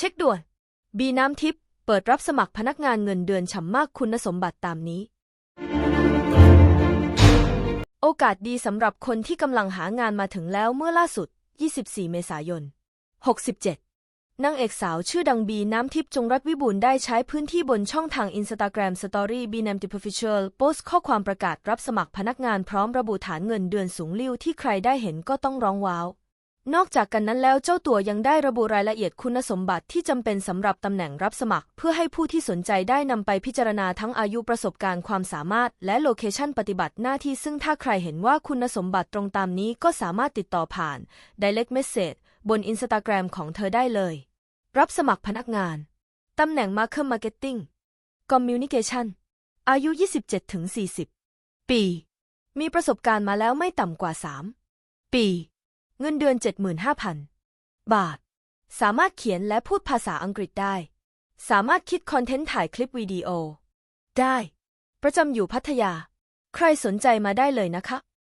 เช็คด่วน บีน้ำทิพย์เปิดรับสมัครพนักงานเงินเดือนฉ่ำมากคุณสมบัติตามนี้ โอกาสดีสำหรับคนที่กำลังหางานมาถึงแล้วเมื่อล่าสุด 24 เมษายน 67นางเอกสาวชื่อดังบีน้ำทิพย์จงรักวิบูลได้ใช้พื้นที่บนช่องทางอินสตาแกรมสตอรี่บีน m มติพฟิเชียลโพสต์ข้อความประกาศรับสมัครพนักงานพร้อมระบุฐานเงินเดือนสูงลิ่วที่ใครได้เห็นก็ต้องร้องว้าว นอกจากกันนั้นแล้วเจ้าตัวยังได้ระบุรายละเอียดคุณสมบัติที่จำเป็นสำหรับตำแหน่งรับสมัคร เพื่อให้ผู้ที่สนใจได้นำไปพิจารณาทั้งอายุประสบการณ์ความสามารถ และโลเคชันปฏิบัติหน้าที่ซึ่งถ้าใครเห็นว่าคุณสมบัติตรงตามนี้ก็สามารถติดต่อผ่าน Direct Message บนอินสตาแกรมของเธอได้เลย รับสมัครพนักงาน ตำแหน่ง Market Marketing Communication อายุ 27-40 ปี มีประสบการณ์มาแล้วไม่ต่ำกว่า 3 ปี เงินเดือน 75,000 บาท สามารถเขียนและพูดภาษาอังกฤษได้ สามารถคิดคอนเทนต์ถ่ายคลิปวิดีโอ ได้ ประจำอยู่พัทยา ใครสนใจมาได้เลยนะคะ